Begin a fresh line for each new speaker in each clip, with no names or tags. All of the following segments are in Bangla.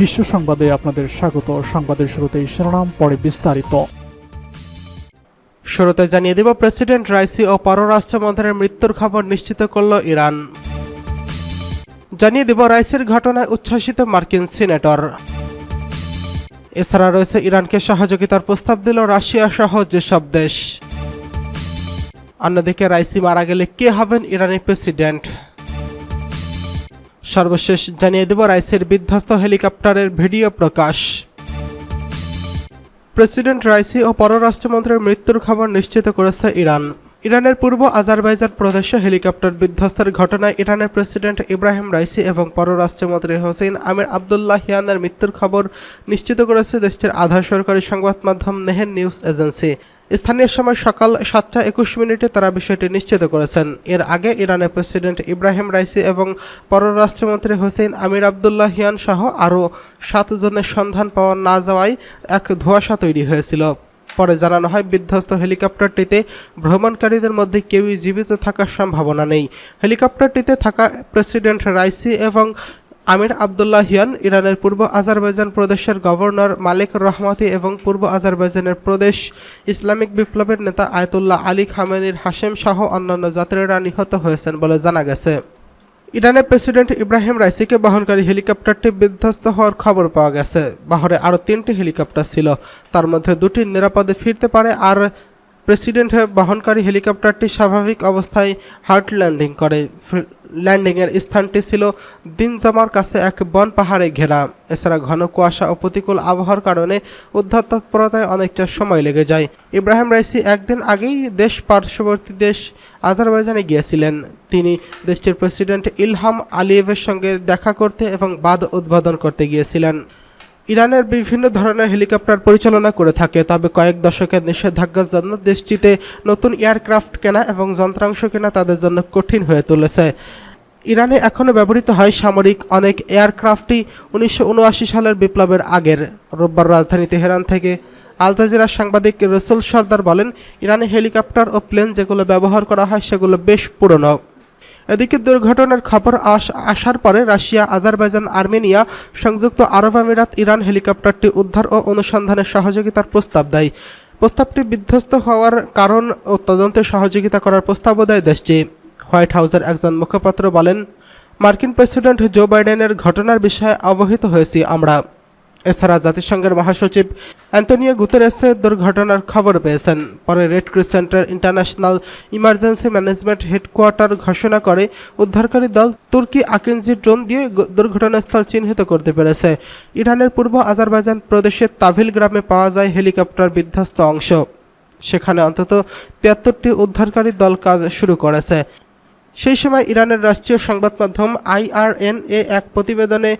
বিশ্ব সংবাদে আপনাদের স্বাগত। সংবাদের শুরুতেই শিরোনাম, পরে বিস্তারিত।
শুরুতে জানিয়ে দেব, প্রেসিডেন্ট রাইসি ও পররাষ্ট্রমন্ত্রীর মৃত্যুর খবর নিশ্চিত করল ইরান। জানিয়ে দেব, রাইসির ঘটনায় উচ্ছ্বাসিত মার্কিন সিনেটর। এছাড়া রয়েছে ইরানকে সহযোগিতার প্রস্তাব দিল রাশিয়া সহ যেসব দেশ। অন্যদিকে রাইসি মারা গেলে কে হবেন ইরানের প্রেসিডেন্ট? সর্বশেষ জানিয়ে দেব রাইসির বিধ্বস্ত হেলিকপ্টারের ভিডিও প্রকাশ। প্রেসিডেন্ট রাইসি ও পররাষ্ট্রমন্ত্রীর মৃত্যুর খবর নিশ্চিত করেছে ইরান। ইরানের পূর্ব আজারবাইজান প্রদেশে হেলিকপ্টার বিধ্বস্তের ঘটনায় ইরানের প্রেসিডেন্ট ইব্রাহিম রাইসি এবং পররাষ্ট্রমন্ত্রী হোসেন আমির আবদুল্লাহ হিয়ানের মৃত্যুর খবর নিশ্চিত করেছে দেশটির আধা সরকারি সংবাদ মাধ্যম নেহেন নিউজ এজেন্সি। স্থানীয় সময় সকাল সাতটা একুশ মিনিটে তারা বিষয়টি নিশ্চিত করেছেন। এর আগে ইরানের প্রেসিডেন্ট ইব্রাহিম রাইসি এবং পররাষ্ট্রমন্ত্রী হোসেন আমির আবদুল্লাহ হিয়ান সহ আরও সাতজনের সন্ধান পাওয়া না যাওয়ায় এক ধোঁয়াশা তৈরি হয়েছিল। পরে জানানো হয়, বিধ্বস্ত হেলিকপ্টারটিতে ভ্রমণকারীদের মধ্যে কেউই জীবিত থাকার সম্ভাবনা নেই। হেলিকপ্টারটিতে থাকা প্রেসিডেন্ট রাইসি এবং আমির আবদুল্লাহ হিয়ান ইরানের পূর্ব আজারবাইজান প্রদেশের গভর্নর মালিক রহমাতি এবং পূর্ব আজারবাইজানের প্রদেশ ইসলামিক বিপ্লবের নেতা আয়তুল্লাহ আলী খামেনির হাশেম সহ অন্যান্য যাত্রীরা নিহত হয়েছেন বলে জানা গেছে। ইরানের প্রেসিডেন্ট ইব্রাহিম রাইসিকে বহনকারী হেলিকপ্টারটি বিধ্বস্ত হওয়ার খবর পাওয়া গেছে। বাহরে আরও তিনটি হেলিকপ্টার ছিল। তার মধ্যে দুটি নিরাপদে ফিরতে পারে আর প্রেসিডেন্ট বহনকারী হেলিকপ্টারটি স্বাভাবিক অবস্থায় হার্ট ল্যান্ডিং করে। ল্যান্ডিংয়ের স্থানটি ছিল দিন জমার কাছে এক বন পাহাড়ে ঘেরা। এছাড়া ঘন কুয়াশা ও প্রতিকূল আবহাওয়ার কারণে উদ্ধার তৎপরতায় অনেকটা সময় লেগে যায়। ইব্রাহিম রাইসি একদিন আগেই দেশ পার্শ্ববর্তী দেশ আজারবাইজানে গিয়েছিলেন। তিনি দেশটির প্রেসিডেন্ট ইলহাম আলিয়েভের সঙ্গে দেখা করতে এবং বাদ উদ্বোধন করতে গিয়েছিলেন। ইরানের বিভিন্ন ধরনের হেলিকপ্টার পরিচালনা করে থাকে, তবে কয়েক দশকের নিষেধাজ্ঞার জন্য দেশটিতে নতুন এয়ারক্রাফট কেনা এবং যন্ত্রাংশ কেনা তাদের জন্য কঠিন হয়ে তুলেছে। ইরানে এখনও ব্যবহৃত হয় সামরিক অনেক এয়ারক্রাফটই উনিশশো উনআশি সালের বিপ্লবের আগের। রোববার রাজধানী তেহরান থেকে আল জাজিরার সাংবাদিক রসুল সর্দার বলেন, ইরানে হেলিকপ্টার ও প্লেন যেগুলো ব্যবহার করা হয় সেগুলো বেশ পুরনো। এদিকে দুর্ঘটনার খবর আস আসার পরে রাশিয়া, আজারবাইজান, আর্মেনিয়া সংযুক্ত আরব আমিরাত, ইরান হেলিকপ্টারটি উদ্ধার ও অনুসন্ধানের সহযোগিতার প্রস্তাব দেয়। প্রস্তাবটি বিধ্বস্ত হওয়ার কারণ ও তদন্তে সহযোগিতা করার প্রস্তাবও দেয় দেশটি। হোয়াইট হাউসের একজন মুখপাত্র বলেন, মার্কিন প্রেসিডেন্ট জো বাইডেনের ঘটনার বিষয়ে অবহিত হয়েছি আমরা। এছাড়া জাতিসংঘের মহাসচিব অ্যান্টনিও গুতেরেসের দুর্ঘটনার খবর পেয়েছেন। পরে রেড ক্রিসেন্টের ইন্টারন্যাশনাল ইমার্জেন্সি ম্যানেজমেন্ট হেডকোয়ার্টার ঘোষণা করে উদ্ধারকারী দল তুর্কি আকিনজি ড্রোন দিয়ে দুর্ঘটনাস্থল চিহ্নিত করতে পেরেছে। ইরানের পূর্ব আজারবাইজান প্রদেশের তাভিল গ্রামে পাওয়া যায় হেলিকপ্টার বিধ্বস্ত অংশ। সেখানে অন্তত তিয়াত্তরটি উদ্ধারকারী দল কাজ শুরু করেছে। সেই সময় ইরানের রাষ্ট্রীয় সংবাদ মাধ্যম আইআরএনএ এক প্রতিবেদনে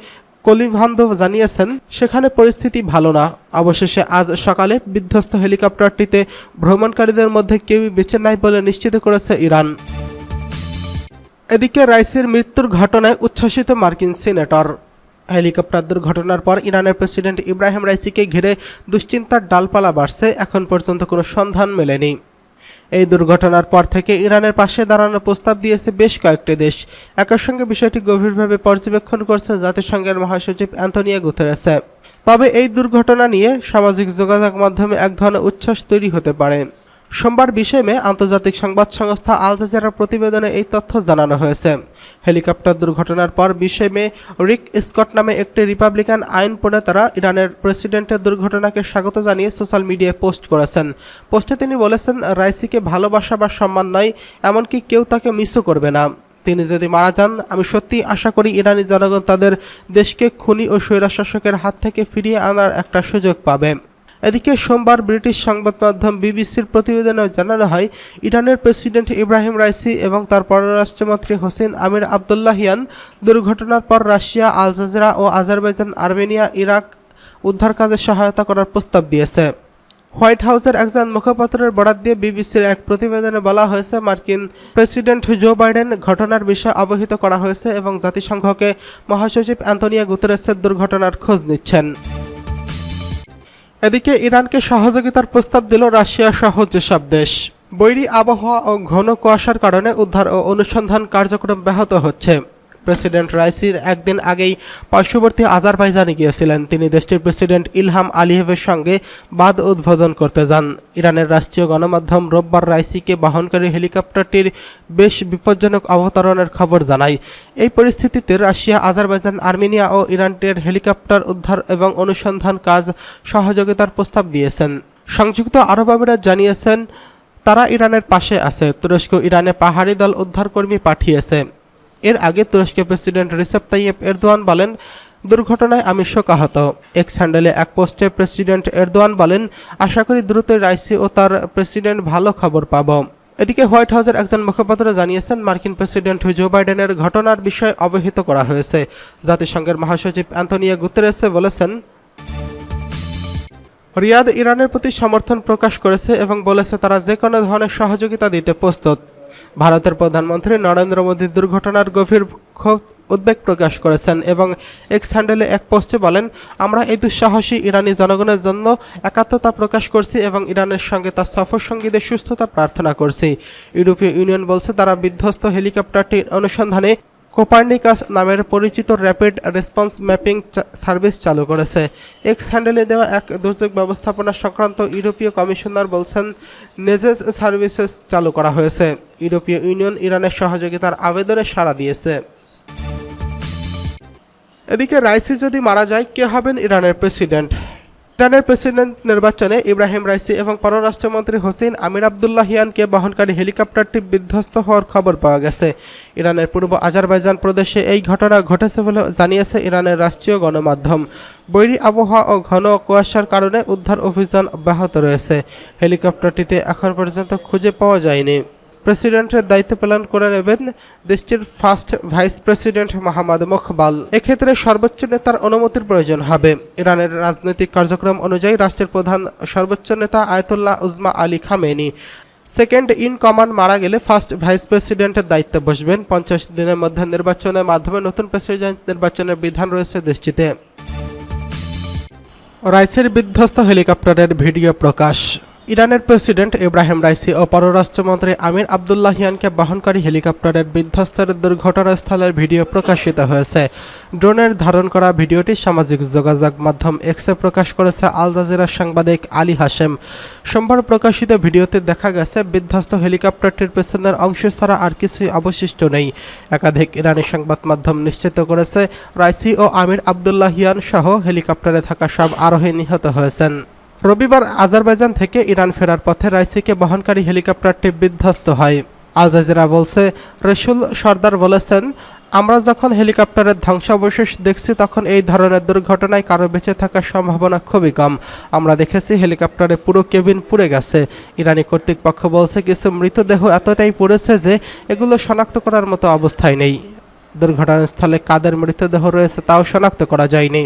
কলিভান্দো জানিয়েছেন, সেখানে পরিস্থিতি ভালো না। অবশেষে আজ সকালে বিধ্বস্ত হেলিকপ্টারটিতে ভ্রমণকারীদের মধ্যে কেউই বেঁচে নাই বলে নিশ্চিত করেছে ইরান। এদিকে রাইসির মৃত্যুর ঘটনায় উচ্ছ্বাসিত মার্কিন সিনেটর। হেলিকপ্টার দুর্ঘটনার পর ইরানের প্রেসিডেন্ট ইব্রাহিম রাইসিকে ঘিরে দুশ্চিন্তার ডালপালা বাড়ছে। এখন পর্যন্ত কোনো সন্ধান মেলেনি। এই দুর্ঘটনার পর থেকে ইরানের পাশে দাঁড়ানোর প্রস্তাব দিয়েছে বেশ কয়েকটি দেশ। একই সঙ্গে বিষয়টি গভীরভাবে পর্যবেক্ষণ করছে জাতিসংঘের মহাসচিব অ্যান্টনিয়া গুতেরেসে। তবে এই দুর্ঘটনা নিয়ে সামাজিক যোগাযোগ মাধ্যমে এক ধরনের উচ্ছ্বাস তৈরি হতে পারে। সোমবার বিশে মে আন্তর্জাতিক সংবাদ সংস্থা আল জাজিরার প্রতিবেদনে এই তথ্য জানানো হয়েছে। হেলিকপ্টার দুর্ঘটনার পর বিশে মে রিক স্কট নামে একটি রিপাবলিকান আইন প্রণেতারা ইরানের প্রেসিডেন্টের দুর্ঘটনাকে স্বাগত জানিয়ে সোশ্যাল মিডিয়ায় পোস্ট করেছেন। পোস্টে তিনি বলেছেন, রাইসিকে ভালোবাসা বা সম্মান নয় এমনকি কেউ তাকে মিসও করবে না। তিনি যদি মারা যান, আমি সত্যি আশা করি ইরানি জনগণ তাদের দেশকে খুনি ও স্বৈরশাসকের হাত থেকে ফিরিয়ে আনার একটা সুযোগ পাবে। এদিকে সোমবার ব্রিটিশ সংবাদ মাধ্যম বিবিসির প্রতিবেদনে জানানো হয়, ইরানের প্রেসিডেন্ট ইব্রাহিম রাইসি এবং তার পররাষ্ট্রমন্ত্রী হোসেন আমির আবদুল্লাহিয়ান দুর্ঘটনার পর রাশিয়া, আল জাজিরা ও আজারবাইজান, আর্মেনিয়া, ইরাক উদ্ধার কাজে সহায়তা করার প্রস্তাব দিয়েছে। হোয়াইট হাউসের একজন মুখপাত্রের বরাত দিয়ে বিবিসির এক প্রতিবেদনে বলা হয়েছে, মার্কিন প্রেসিডেন্ট জো বাইডেন ঘটনার বিষয়ে অবহিত করা হয়েছে এবং জাতিসংঘকে মহাসচিব অ্যান্টনিয়া গুতেরেসের দুর্ঘটনার খোঁজ নিচ্ছেন। এদিকে ইরানকে সহযোগিতার প্রস্তাব দিল রাশিয়া সহ যেসব দেশ। বৈরী আবহাওয়া ও ঘন কুয়াশার কারণে উদ্ধার ও অনুসন্ধান কার্যক্রম ব্যাহত হচ্ছে। প্রেসিডেন্ট রাইসির একদিন আগেই পার্শ্ববর্তী আজারবাইজানে গিয়েছিলেন। তিনি দেশটির প্রেসিডেন্ট ইলহাম আলিয়েভের সঙ্গে বাদ উদ্বোধন করতে যান। ইরানের রাষ্ট্রীয় গণমাধ্যম রোববার রাইসিকে বহনকারী হেলিকপ্টারটির বেশ বিপজ্জনক অবতরণের খবর জানায়। এই পরিস্থিতিতে রাশিয়া, আজারবাইজান, আর্মেনিয়া ও ইরানের হেলিকপ্টার উদ্ধার এবং অনুসন্ধান কাজ সহযোগিতার প্রস্তাব দিয়েছেন। সংযুক্ত আরব আমিরাত জানিয়েছেন, তারা ইরানের পাশে আছে। তুরস্ক ইরানে পাহাড়ি দল উদ্ধারকর্মী পাঠিয়েছে। এর আগে তুরস্কের প্রেসিডেন্ট রিসেপ তাইয়েব এরদোয়ান বলেন, দুর্ঘটনায় আমি শোকাহত। এক্স হ্যান্ডেলে এক পোস্টে প্রেসিডেন্ট এরদোয়ান বলেন, আশা করি দ্রুতই রাইসি ও তার প্রেসিডেন্ট ভালো খবর পাব। এদিকে হোয়াইট হাউসের একজন মুখপাত্র জানিয়েছেন, মার্কিন প্রেসিডেন্ট জো বাইডেনের ঘটনার বিষয়ে অবহিত করা হয়েছে। জাতিসংঘের মহাসচিব অ্যান্টনিয়া গুতেরেসে বলেছেন, রিয়াদ ইরানের প্রতি সমর্থন প্রকাশ করেছে এবং বলেছে তারা যে কোনো ধরনের সহযোগিতা দিতে প্রস্তুত। ভারতের প্রধানমন্ত্রী নরেন্দ্র মোদী দুর্ঘটনার গভীর ক্ষোভ উদ্বেগ প্রকাশ করেছেন এবং এক স্যান্ডেলে এক পোস্টে বলেন, আমরা এই দুঃসাহসী ইরানি জনগণের জন্য একাত্মতা প্রকাশ করছি এবং ইরানের সঙ্গে তার সফর সঙ্গীদের সুস্থতা প্রার্থনা করছি। ইউরোপীয় ইউনিয়ন বলছে, তারা বিধ্বস্ত হেলিকপ্টারটির অনুসন্ধানে কোপার্নিকাস নামের পরিচিত র্যাপিড রেসপন্স ম্যাপিং সার্ভিস চালু করেছে। এক্স হ্যান্ডেলে দেওয়া এক দুর্যোগ ব্যবস্থাপনা সংক্রান্ত ইউরোপীয় কমিশনার বলছেন নেজেস সার্ভিসেস চালু করা হয়েছে। ইউরোপীয় ইউনিয়ন ইরানের সহযোগিতার আবেদনে সাড়া দিয়েছে। এদিকে রাইসি যদি মারা যায়, কে হবেন ইরানের প্রেসিডেন্ট? ইরানের প্রেসিডেন্ট নির্বাচনে ইব্রাহিম রাইসি এবং পররাষ্ট্রমন্ত্রী হোসেন আমির আবদুল্লাহিয়ানকে বহনকারী হেলিকপ্টারটি বিধ্বস্ত হওয়ার খবর পাওয়া গেছে। ইরানের পূর্ব আজারবাইজান প্রদেশে এই ঘটনা ঘটেছে বলে জানিয়েছে ইরানের রাষ্ট্রীয় গণমাধ্যম। বৈরী আবহাওয়া ও ঘন কুয়াশার কারণে উদ্ধার অভিযান অব্যাহত রয়েছে। হেলিকপ্টারটিতে এখন পর্যন্ত খুঁজে পাওয়া যায়নি। প্রেসিডেন্টের দায়িত্ব পালন করে নেবেন দেশটির first vice president Mohammad Mokhber এক্ষেত্রে সর্বোচ্চ নেতার অনুমতির প্রয়োজন হবে। ইরানের রাজনৈতিক কার্যক্রম অনুযায়ী রাষ্ট্রের প্রধান সর্বোচ্চ নেতা Ayatollah উজমা Ali Khamenei. Second in command মারা গেলে ফার্স্ট ভাইস প্রেসিডেন্টের দায়িত্বে বসবেন। পঞ্চাশ দিনের মধ্যে নির্বাচনের মাধ্যমে নতুন প্রেসিডেন্ট নির্বাচনের বিধান রয়েছে দেশটিতে। রাইসের বিধ্বস্ত হেলিকপ্টারের ভিডিও প্রকাশ। ইরানের প্রেসিডেন্ট ইব্রাহিম রাইসি ও পররাষ্ট্রমন্ত্রী আমির আবদুল্লাহিয়ানকে বহনকারী হেলিকপ্টারের বিধ্বস্তের দুর্ঘটনাস্থলের ভিডিও প্রকাশিত হয়েছে। ড্রোনের ধারণ করা ভিডিওটি সামাজিক যোগাযোগ মাধ্যম এক্সে প্রকাশ করেছে আল জাজিরার সাংবাদিক আলী হাশেম। সোমবার প্রকাশিত ভিডিওতে দেখা গেছে, বিধ্বস্ত হেলিকপ্টারটির পেছনের অংশ ছাড়া আর কিছুই অবশিষ্ট নেই। একাধিক ইরানি সংবাদ মাধ্যম নিশ্চিত করেছে, রাইসি ও আমির আবদুল্লাহিয়ান সহ হেলিকপ্টারে থাকা সব আরোহী নিহত হয়েছেন। রবিবার আজারবাইজান থেকে ইরান ফেরার পথে রাইসিকে বহনকারী হেলিকপ্টারটি বিধ্বস্ত হয়। আল জাজিরা বলছে, রসুল সর্দার বলেছেন, আমরা যখন হেলিকপ্টারের ধ্বংসাবশেষ দেখছি, তখন এই ধরনের দুর্ঘটনায় কারও বেঁচে থাকার সম্ভাবনা খুবই কম। আমরা দেখেছি হেলিকপ্টারে পুরো কেবিন পুড়ে গেছে। ইরানি কর্তৃপক্ষ বলছে, কিছু মৃতদেহ এতটাই পুড়েছে যে এগুলো শনাক্ত করার মতো অবস্থায় নেই। দুর্ঘটনাস্থলে কাদের মৃতদেহ রয়েছে তাও শনাক্ত করা যায়নি।